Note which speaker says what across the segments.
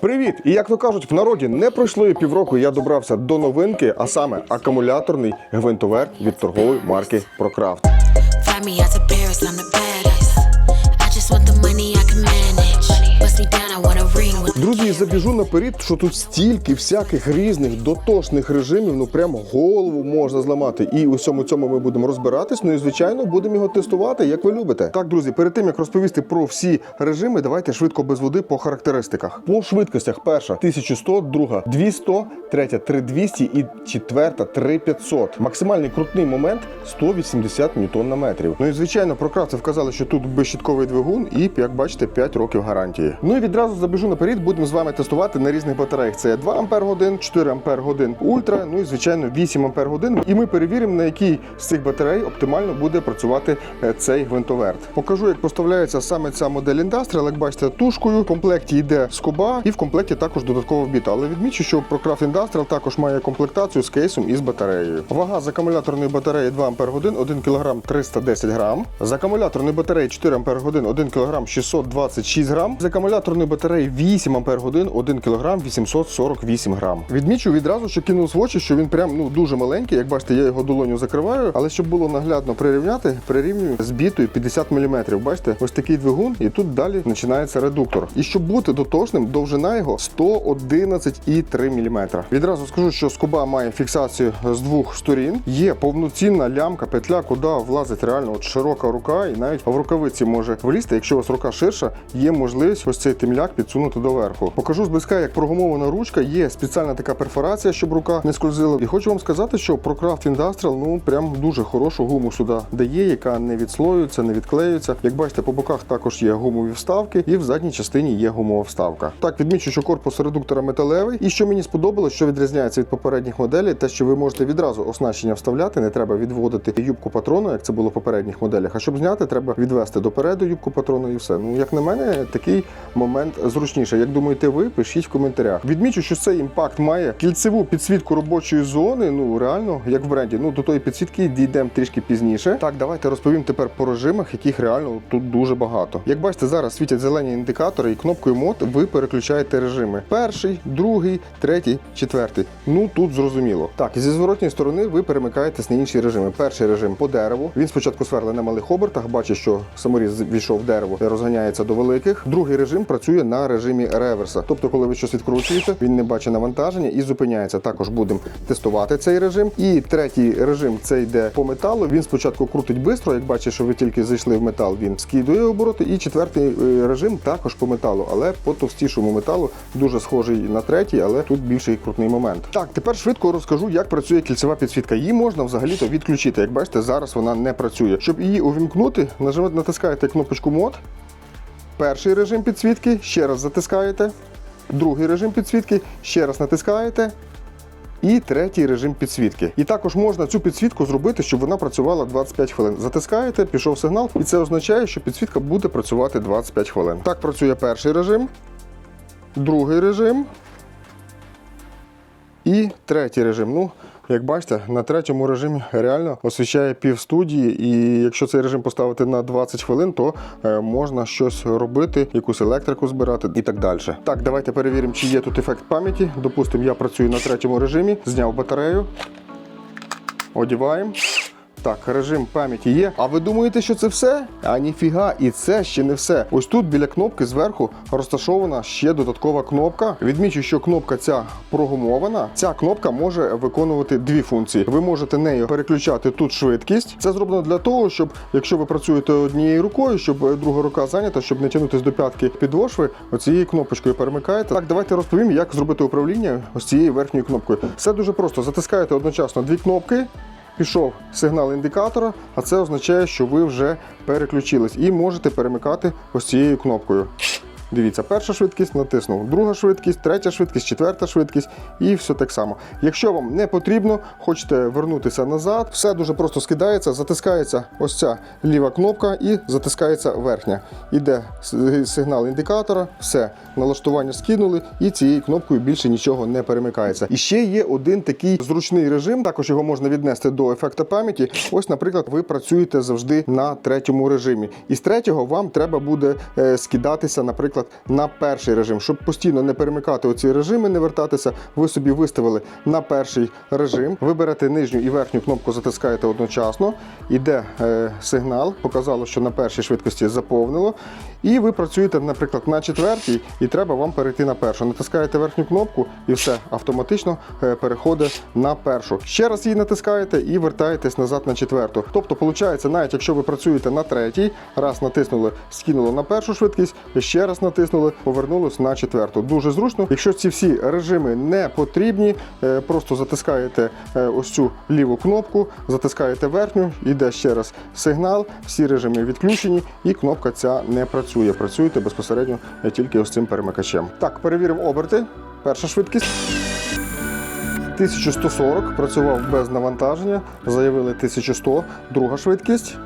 Speaker 1: Привіт! І як то кажуть, в народі не пройшло і півроку. Я добрався до новинки, а саме акумуляторний гвинтовер від торгової марки ProCraft. Друзі, забіжу наперед, що тут стільки всяких різних дотошних режимів, ну прямо голову можна зламати. І у всьому цьому ми будемо розбиратись. Ну і звичайно будемо його тестувати, як ви любите. Так, друзі, перед тим як розповісти про всі режими, давайте швидко без води по характеристиках. По швидкостях: перша 1100, друга 200, третя 3200 і четверта 3500. Максимальний крутний момент 180 ньютон на метрів. Ну і звичайно, про кравців вказали, що тут безщітковий двигун і, як бачите, 5 років гарантії. Ну і відразу забіжу наперед, будемо з вами тестувати на різних батареях. Це 2 Ампер годин, 4 Ампер годин ультра, ну і звичайно 8 Ампер годин. І ми перевіримо, на якій з цих батарей оптимально буде працювати е, цей гвинтоверт. Покажу, як поставляється саме ця модель Industrial. Як бачите, тушкою. В комплекті йде скоба, і в комплекті також додаткова біта. Але відмічу, що ProCraft Industrial також має комплектацію з кейсом і з батареєю. Вага з акумуляторної батареї 2 Ампер годин, 1 кг 310 грам. З акумуляторної батареї 4 Ампер годин, 1 кг 626 грам. З акумуляторної батареї 8 Ампер годин, 1 кг 848 грам. Відмічу відразу, що кинув в очі, що він прям ну дуже маленький. Як бачите, я його долоню закриваю, але щоб було наглядно прирівняти, прирівнюю з бітою 50 мм. Бачите, ось такий двигун, і тут далі починається редуктор. І щоб бути дотошним, довжина його 111,3 мм. Відразу скажу, що скоба має фіксацію з двох сторін. Є повноцінна лямка, петля, куди влазить реально от широка рука, і навіть в рукавиці може влізти. Якщо у вас рука ширша, є можливість ось цей темляк підсунути доверху. Покажу зблизька, як прогумована ручка. Є спеціальна така перфорація, щоб рука не скользила. І хочу вам сказати, що ProCraft Industrial ну прям дуже хорошу гуму сюди дає, яка не відслоюється, не відклеюється. Як бачите, по боках також є гумові вставки, і в задній частині є гумова вставка. Так, відмічу, що корпус редуктора металевий. І що мені сподобалось, що відрізняється від попередніх моделей, те, що ви можете відразу оснащення вставляти, не треба відводити юбку патрону, як це було в попередніх моделях. А щоб зняти, треба відвести допереду юбку патрону і все. Ну як на мене, такий момент зручніше. Як думаєте, ви пишіть в коментарях. Відмічу, що цей імпакт має кільцеву підсвітку робочої зони. Ну реально, як в бренді. Ну до тої підсвітки дійдемо трішки пізніше. Так, давайте розповім тепер по режимах, яких реально тут дуже багато. Як бачите, зараз світять зелені індикатори, і кнопкою мод ви переключаєте режими: перший, другий, третій, четвертий. Ну тут зрозуміло. Так, зі зворотньої сторони ви перемикаєтесь на інші режими. Перший режим по дереву. Він спочатку сверле на малих обертах, бачить, що саморіз війшов в дерево розганяється до великих. Другий режим працює на режимі реверса. Тобто, коли ви щось відкручуєте, він не бачить навантаження і зупиняється. Також будемо тестувати цей режим. І третій режим це йде по металу. Він спочатку крутить швидко, як бачить, що ви тільки зайшли в метал, він скидує обороти. І четвертий е, режим також по металу, але по товстішому металу дуже схожий на третій, але тут більший крутний момент. Так, тепер швидко розкажу, як працює кільцева підсвітка. Її можна взагалі-то відключити. Як бачите, зараз вона не працює. Щоб її увімкнути, нажимаєте- натискаєте кнопочку мод. Перший режим підсвітки, ще раз затискаєте. Другий режим підсвітки, ще раз натискаєте. І третій режим підсвітки. І також можна цю підсвітку зробити, щоб вона працювала 25 хвилин. Затискаєте, пішов сигнал, і це означає, що підсвітка буде працювати 25 хвилин. Так працює перший режим, другий режим і третій режим. Ну, як бачите, на третьому режимі реально освіщає пів студії, і якщо цей режим поставити на 20 хвилин, то е, можна щось робити, якусь електрику збирати і так далі. Так, давайте перевіримо, чи є тут ефект пам'яті. Допустимо, я працюю на третьому режимі, зняв батарею, одіваємо. Так, режим пам'яті є. А ви думаєте, що це все? А ніфіга, і це ще не все. Ось тут біля кнопки зверху розташована ще додаткова кнопка. Відмічу, що кнопка ця прогумована. Ця кнопка може виконувати дві функції. Ви можете нею переключати тут швидкість. Це зроблено для того, щоб якщо ви працюєте однією рукою, щоб друга рука зайнята, щоб не тягнутися до п'ятки підошви, оцією кнопочкою перемикаєте. Так, давайте розповім, як зробити управління ось цією верхньою кнопкою. Все дуже просто. Затискаєте одночасно дві кнопки. Пішов сигнал індикатора, а це означає, що ви вже переключились і можете перемикати ось цією кнопкою. Дивіться, перша швидкість натиснув, друга швидкість, третя швидкість, четверта швидкість і все так само. Якщо вам не потрібно, хочете вернутися назад, все дуже просто скидається, затискається ось ця ліва кнопка і затискається верхня. Іде сигнал індикатора, все, налаштування скинули, і цією кнопкою більше нічого не перемикається. І ще є один такий зручний режим, також його можна віднести до ефекта пам'яті. Ось, наприклад, ви працюєте завжди на третьому режимі. І з третього вам треба буде е, скидатися, наприклад, наприклад, на перший режим. Щоб постійно не перемикати оці режими, не вертатися, ви собі виставили на перший режим. Ви берете нижню і верхню кнопку, затискаєте одночасно. Іде е, сигнал, показало, що на першій швидкості заповнило. І ви працюєте, наприклад, на четвертій, і треба вам перейти на першу. Натискаєте верхню кнопку і все автоматично е, переходить на першу. Ще раз її натискаєте і вертаєтесь назад на четверту. Тобто, виходить, навіть якщо ви працюєте на третій, раз натиснули, скинуло на першу швидкість, ще раз натиснули, повернулось на четверту. Дуже зручно. Якщо ці всі режими не потрібні, е, просто затискаєте е, ось цю ліву кнопку, затискаєте верхню, йде ще раз сигнал, всі режими відключені, і кнопка ця не працює. Працюєте безпосередньо е, тільки ось цим перемикачем. Так, перевіримо оберти. Перша швидкість. 1140 працював без навантаження, заявили 1100, друга швидкість.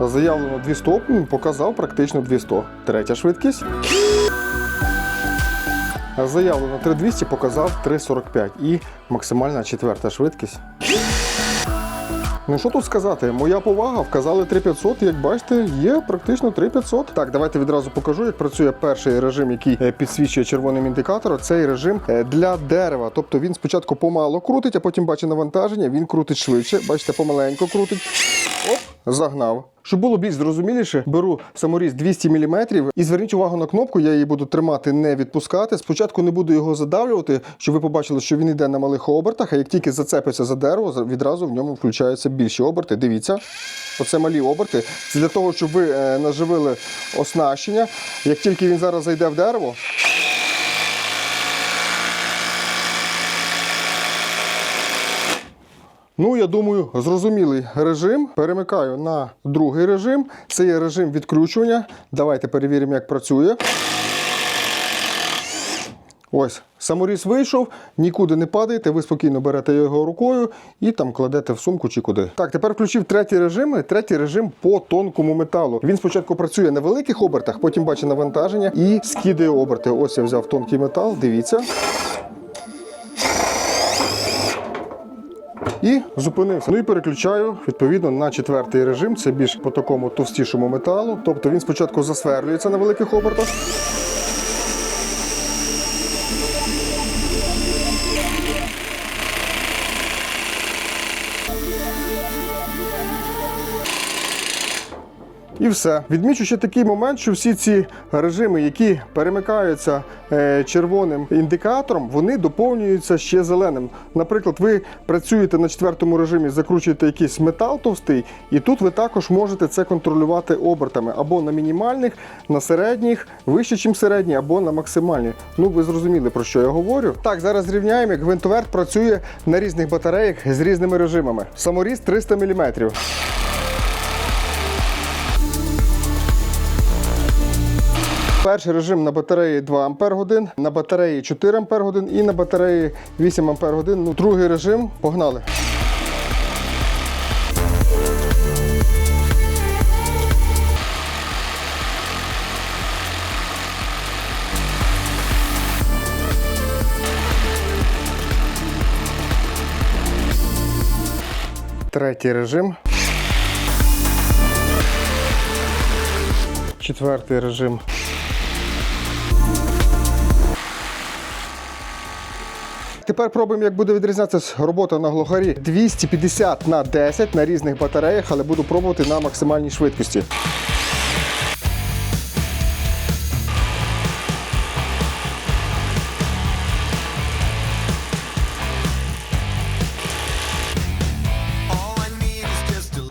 Speaker 1: Заявлено 200, м, показав практично 200. Третя швидкість. Заявлено 3200, показав 345. І максимальна четверта швидкість. Ну що тут сказати? Моя повага, вказали 3500, як бачите, є практично 3500. Так, давайте відразу покажу, як працює перший режим, який е, підсвічує червоним індикатором. Цей режим е, для дерева. Тобто він спочатку помало крутить, а потім бачить навантаження, він крутить швидше. Бачите, помаленько крутить. Оп, загнав. Щоб було більш зрозуміліше, беру саморіз 200 мм і зверніть увагу на кнопку, я її буду тримати, не відпускати. Спочатку не буду його задавлювати, щоб ви побачили, що він йде на малих обертах, а як тільки зацепиться за дерево, відразу в ньому включаються більші оберти. Дивіться, оце малі оберти. Це для того, щоб ви е, наживили оснащення. Як тільки він зараз зайде в дерево, Ну, я думаю, зрозумілий режим. Перемикаю на другий режим. Це є режим відкручування. Давайте перевіримо, як працює. Ось, саморіз вийшов, нікуди не падаєте, ви спокійно берете його рукою і там кладете в сумку чи куди. Так, тепер включив третій режим. Третій режим по тонкому металу. Він спочатку працює на великих обертах, потім бачить навантаження і скидає оберти. Ось я взяв тонкий метал, дивіться. І зупинився. Ну і переключаю відповідно на четвертий режим. Це більш по такому товстішому металу. Тобто він спочатку засверлюється на великих обертах. І все. Відмічу ще такий момент, що всі ці режими, які перемикаються е, червоним індикатором, вони доповнюються ще зеленим. Наприклад, ви працюєте на четвертому режимі, закручуєте якийсь метал товстий, і тут ви також можете це контролювати обертами або на мінімальних, на середніх, вище, ніж середні, або на максимальні. Ну, ви зрозуміли про що я говорю. Так, зараз зрівняємо, як гвинтоверт працює на різних батареях з різними режимами. Саморіз 300 мм. Перший режим на батареї 2 Ампер годин, на батареї 4 Ампер годин і на батареї 8 Ампер годин. Ну, другий режим. Погнали. Третій режим. Четвертий режим. Тепер пробуємо, як буде відрізнятися робота на глухарі 250 на 10 на різних батареях, але буду пробувати на максимальній швидкості.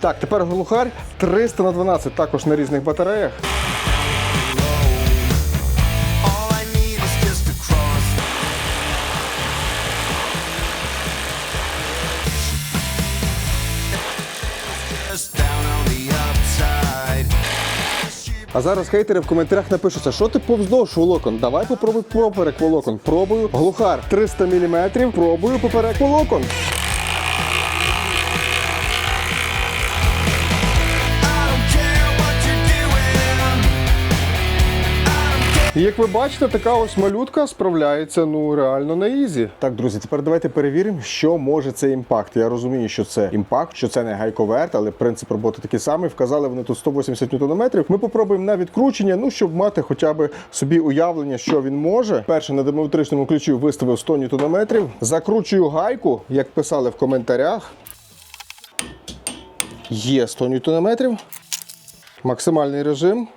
Speaker 1: Так, тепер глухарь 300 на 12 також на різних батареях. А зараз хейтери в коментарях напишуться, що ти повздовж волокон. Давай попробуй поперек волокон. Пробую. Глухар 300 мм. Пробую поперек волокон. І як ви бачите, така ось малютка справляється ну реально на ізі. Так, друзі, тепер давайте перевіримо, що може цей імпакт. Я розумію, що це імпакт, що це не гайковерт, але принцип роботи такий самий. Вказали вони тут 180 ньютонометрів. Ми попробуємо на відкручення, ну щоб мати хоча б собі уявлення, що він може. Перше на диметричному ключі виставив 100 ньютонометрів. Закручую гайку, як писали в коментарях. Є 100 ньютонометрів. Максимальний режим.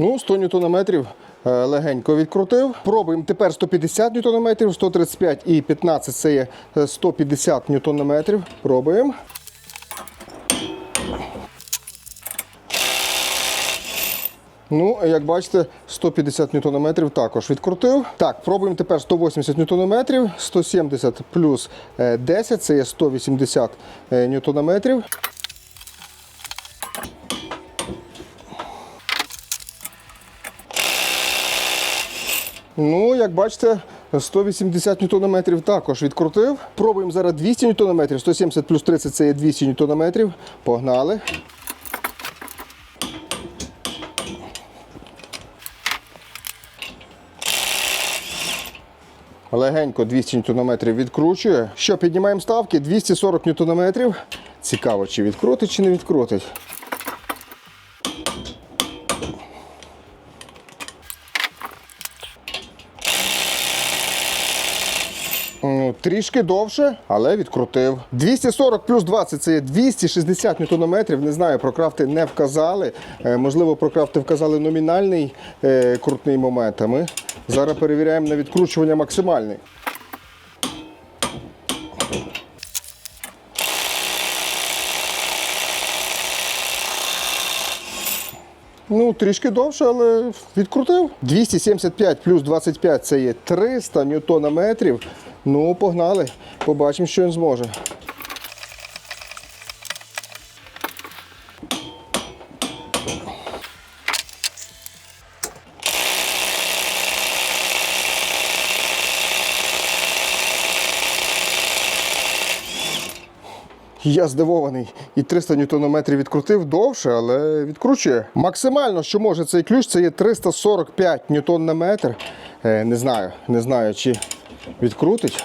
Speaker 1: Ну, 100 ньютонометрів е, легенько відкрутив. Пробуємо тепер 150 ньютонометрів, 135 і 15 це є е, 150 ньютонометрів. Пробуємо. Ну, як бачите, 150 ньютонометрів також відкрутив. Так, пробуємо тепер 180 ньютонометрів, 170 плюс е, 10, це є 180 е, ньютонометрів. Ну, як бачите, 180 ньютонометрів також відкрутив. Пробуємо зараз 200 ньютонометрів, 170 плюс 30 це є 200 ньютонометрів. Погнали. Легенько 200 ньютонометрів відкручує. Що, піднімаємо ставки, 240 ньютонометрів. Цікаво, чи відкрутить, чи не відкрутить. Ну, Трішки довше, але відкрутив. 240 плюс 20 це є 260 ньютонометрів. Не знаю, про крафти не вказали. Е, можливо, про крафти вказали номінальний е, крутний момент. А ми зараз перевіряємо на відкручування максимальний. Ну, трішки довше, але відкрутив. 275 плюс 25 це є 300 ньютонометрів. Ну, погнали. Побачимо, що він зможе. Я здивований. І 300 ньютонометрів відкрутив довше, але відкручує. Максимально, що може цей ключ, це є 345 ньютон на метр. Е, не знаю, не знаю, чи відкрутить.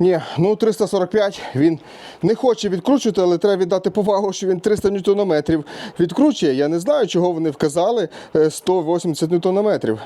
Speaker 1: Ні, ну 345 він не хоче відкручувати, але треба віддати повагу, що він 300 ньютонометрів відкручує. Я не знаю, чого вони вказали е, 180 ньютонометрів.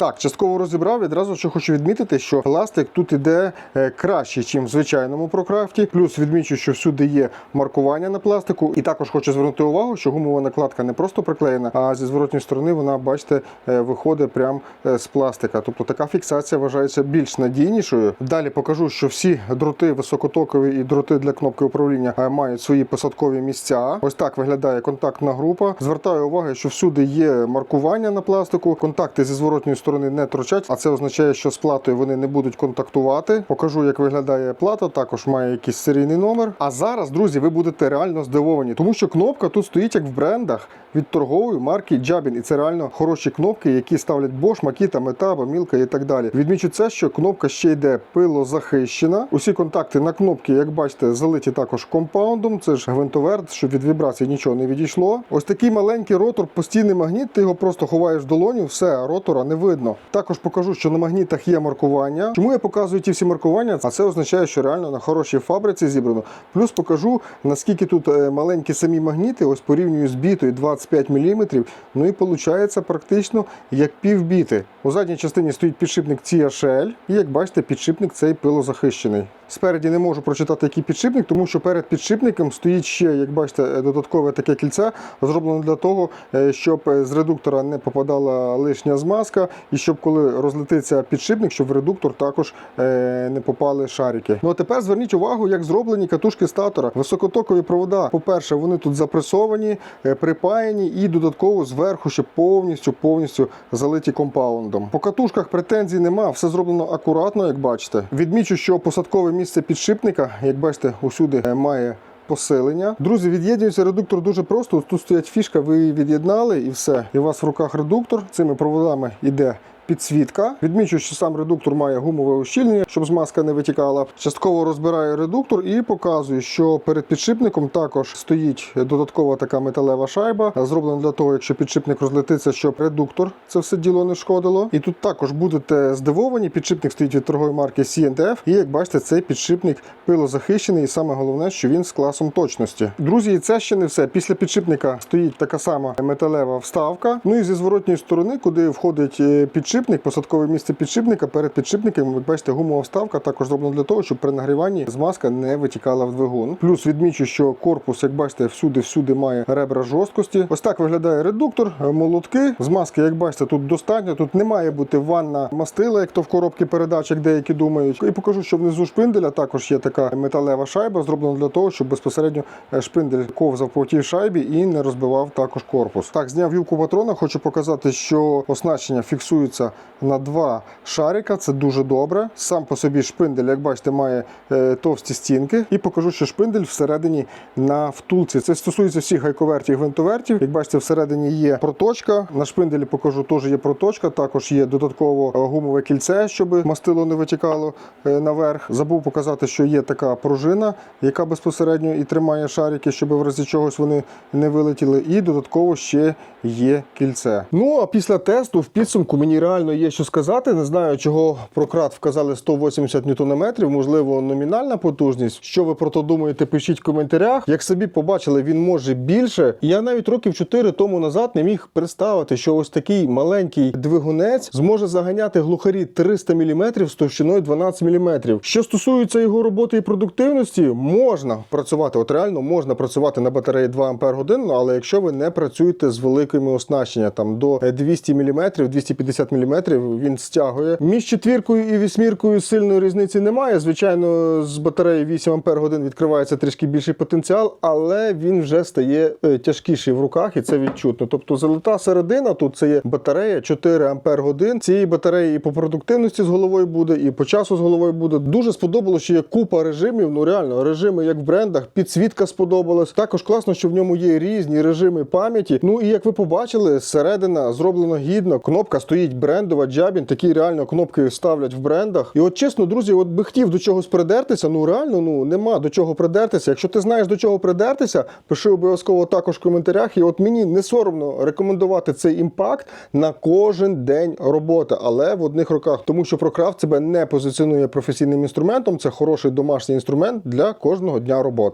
Speaker 1: Так, частково розібрав. Відразу що хочу відмітити, що пластик тут іде е, краще, ніж в звичайному прокрафті. Плюс відмічу, що всюди є маркування на пластику. І також хочу звернути увагу, що гумова накладка не просто приклеєна, а зі зворотньої сторони вона, бачите, е, виходить прямо з пластика. Тобто така фіксація вважається більш надійнішою. Далі покажу, що всі дроти високотокові і дроти для кнопки управління е, мають свої посадкові місця. Ось так виглядає контактна група. Звертаю увагу, що всюди є маркування на пластику. Контакти зі зворотньої сторони не торчать, а це означає, що з платою вони не будуть контактувати. Покажу, як виглядає плата. Також має якийсь серійний номер. А зараз, друзі, ви будете реально здивовані, тому що кнопка тут стоїть як в брендах від торгової марки Jabin. І це реально хороші кнопки, які ставлять Bosch, Makita, Metaba, Milka і так далі. Відмічу це, що кнопка ще йде пилозахищена. Усі контакти на кнопки, як бачите, залиті також компаундом. Це ж гвинтоверт, щоб від вібрацій нічого не відійшло. Ось такий маленький ротор, постійний магніт. Ти його просто ховаєш в долоню, все, ротора не видно. Також покажу, що на магнітах є маркування. Чому я показую ті всі маркування? А це означає, що реально на хорошій фабриці зібрано. Плюс покажу, наскільки тут е, маленькі самі магніти, ось порівнюю з бітою 25 мм. Ну і виходить практично як півбіти. У задній частині стоїть підшипник CHL, і як бачите, підшипник цей пилозахищений. Спереді не можу прочитати, який підшипник, тому що перед підшипником стоїть ще, як бачите, додаткове таке кільце, зроблено для того, е, щоб з редуктора не попадала лишня змазка, і щоб коли розлетиться підшипник, щоб в редуктор також е, не попали шарики. Ну а тепер зверніть увагу, як зроблені катушки статора. Високотокові провода. По-перше, вони тут запресовані, е, припаяні і додатково зверху ще повністю повністю залиті компаундом. По катушках претензій нема, все зроблено акуратно, як бачите. Відмічу, що посадкове місце підшипника, як бачите, усюди е, має посилення. Друзі, від'єднюється редуктор дуже просто. Тут стоять фішка, ви її від'єднали і все. І у вас в руках редуктор. Цими проводами йде підсвітка. Відмічу, що сам редуктор має гумове ущільнення, щоб змазка не витікала. Частково розбираю редуктор і показую, що перед підшипником також стоїть додаткова така металева шайба, зроблена для того, якщо підшипник розлетиться, щоб редуктор це все діло не шкодило. І тут також будете здивовані. Підшипник стоїть від торгової марки C&F. І як бачите, цей підшипник пилозахищений, і саме головне, що він з класом точності. Друзі, це ще не все. Після підшипника стоїть така сама металева вставка. Ну і зі зворотньої сторони, куди входить е, підшипник, посадкове місце підшипника. Перед підшипником, як бачите, гумова вставка також зроблена для того, щоб при нагріванні змазка не витікала в двигун. Плюс відмічу, що корпус, як бачите, всюди-всюди має ребра жорсткості. Ось так виглядає редуктор, е, молотки. Змазки, як бачите, тут достатньо. Тут не має бути ванна мастила, як то в коробці передач, як деякі думають. І покажу, що внизу шпинделя також є така металева шайба, зроблена для того, щоб безпосередньо е, шпиндель ковзав по тій шайбі і не розбивав також корпус. Так, зняв вілку патрона. Хочу показати, що оснащення фіксується на два шарика. Це дуже добре. Сам по собі шпиндель, як бачите, має е, товсті стінки. І покажу, що шпиндель всередині на втулці. Це стосується всіх гайковертів і гвинтовертів. Як бачите, всередині є проточка. На шпинделі покажу, теж є проточка. Також є додатково е, гумове кільце, щоб мастило не витікало е, наверх. Забув показати, що є така пружина, яка безпосередньо і тримає шарики, щоб в разі чогось вони не вилетіли. І додатково ще є кільце. Ну а після тесту в підсумку мені реально є що сказати. Не знаю, чого про крат вказали 180 ньютонометрів, можливо, номінальна потужність. Що ви про то думаєте, пишіть в коментарях. Як собі побачили, він може більше. Я навіть років 4 тому назад не міг представити, що ось такий маленький двигунець зможе заганяти глухарі 300 мм з товщиною 12 мм. Що стосується його роботи і продуктивності, можна працювати. От реально можна працювати на батареї 2 Ампер годин, але якщо ви не працюєте з великими оснащення, там до 200 мм, 250 мм він стягує. Між четвіркою і вісьміркою сильної різниці немає. Звичайно, з батареї 8 Ампер годин відкривається трішки більший потенціал, але він вже стає е, тяжкіший в руках, і це відчутно. Тобто золота середина тут це є батарея 4 Ампер. Цієї батареї і по продуктивності з головою буде, і по часу з головою буде. Дуже сподобалося, що є купа режимів. Ну реально, режими як в брендах, підсвітка сподобалась. Також класно, що в ньому є різні режими пам'яті. Ну і як ви побачили, зсередина зроблено гідно. Кнопка стоїть брендова, джабін. Такі реально кнопки ставлять в брендах. І от чесно, друзі, от би хотів до чогось придертися. Ну реально, ну нема до чого придертися. Якщо ти знаєш до чого придертися, пиши обов'язково також в коментарях. І от мені не соромно рекомендувати цей імпакт на кожен день роботи, але в одних руках, тому що Прокрафт себе не позиціонує професійним інструментом. Це хороший домашній інструмент для кожного дня роботи.